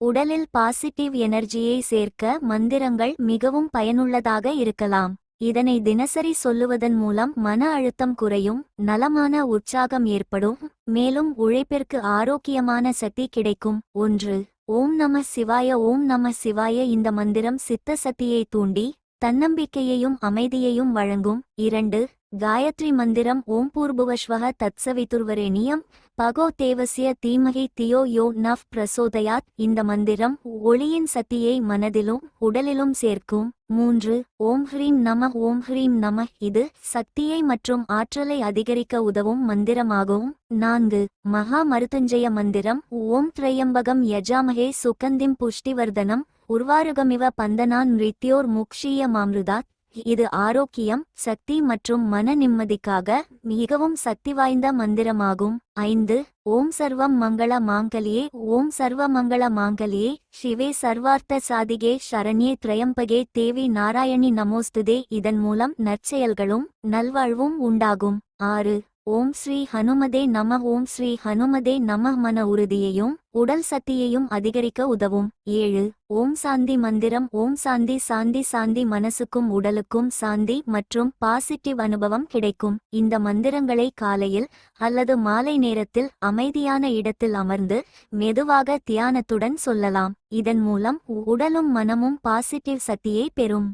உடலில் பாசிட்டிவ் எனர்ஜியை சேர்க்க மந்திரங்கள் மிகவும் பயனுள்ளதாக இருக்கலாம். இதனை தினசரி சொல்லுவதன் மூலம் மன அழுத்தம் குறையும் நலமான உற்சாகம் ஏற்படும் மேலும் உழைப்பிற்கு ஆரோக்கியமான சக்தி கிடைக்கும். ஒன்று ஓம் நம சிவாய ஓம் நம சிவாய இந்த மந்திரம் சித்த சக்தியை தூண்டி தன்னம்பிக்கையையும் அமைதியையும் வழங்கும். இரண்டு காயத்ரி மந்திரம் ஓம் பூர்புவஸ்வக தத்சவிதுர்வரேணியம் பகோ தேவசிய தீமகி தியோ யோ நவ் பிரசோதயாத். இந்த மந்திரம் ஒளியின் சக்தியை மனதிலும் உடலிலும் சேர்க்கும். மூன்று ஓம் ஹ்ரீம் நம ஓம் ஹ்ரீம் நம. இது சக்தியை மற்றும் ஆற்றலை அதிகரிக்க உதவும் மந்திரமாகும். நான்கு மகா மருத்துஞ்சய மந்திரம் ஓம் திரையம்பகம் யஜாமகே சுகந்திம் புஷ்டிவர்தனம் உர்வாருகமிவ பந்தனான் நிருத்யோர் முக்ஷீய மாம்ருதாத் இது ஆரோக்கியம் சக்தி மற்றும் மன நிம்மதிக்காக மிகவும் சக்தி வாய்ந்த மந்திரமாகும். ஐந்து ஓம் சர்வம் மங்கள மாங்கலியே ஓம் சர்வ மங்கள மாங்கலியே சிவே சர்வார்த்த சாதிகே சரண்யே திரையம்பகே தேவி நாராயணி நமோஸ்துதே இதன் மூலம் நற்செயல்களும் நல்வாழ்வும் உண்டாகும். ஆறு ஓம் ஸ்ரீ ஹனுமதே நம ஓம் ஸ்ரீ ஹனுமதே நம மன உறுதியையும் உடல் சக்தியையும் அதிகரிக்க உதவும். ஏழு ஓம் சாந்தி மந்திரம் ஓம் சாந்தி சாந்தி சாந்தி மனசுக்கும் உடலுக்கும் சாந்தி மற்றும் பாசிட்டிவ் அனுபவம் கிடைக்கும். இந்த மந்திரங்களை காலையில் அல்லது மாலை நேரத்தில் அமைதியான இடத்தில் அமர்ந்து மெதுவாக தியானத்துடன் சொல்லலாம். இதன் மூலம் உடலும் மனமும் பாசிட்டிவ் சக்தியை பெறும்.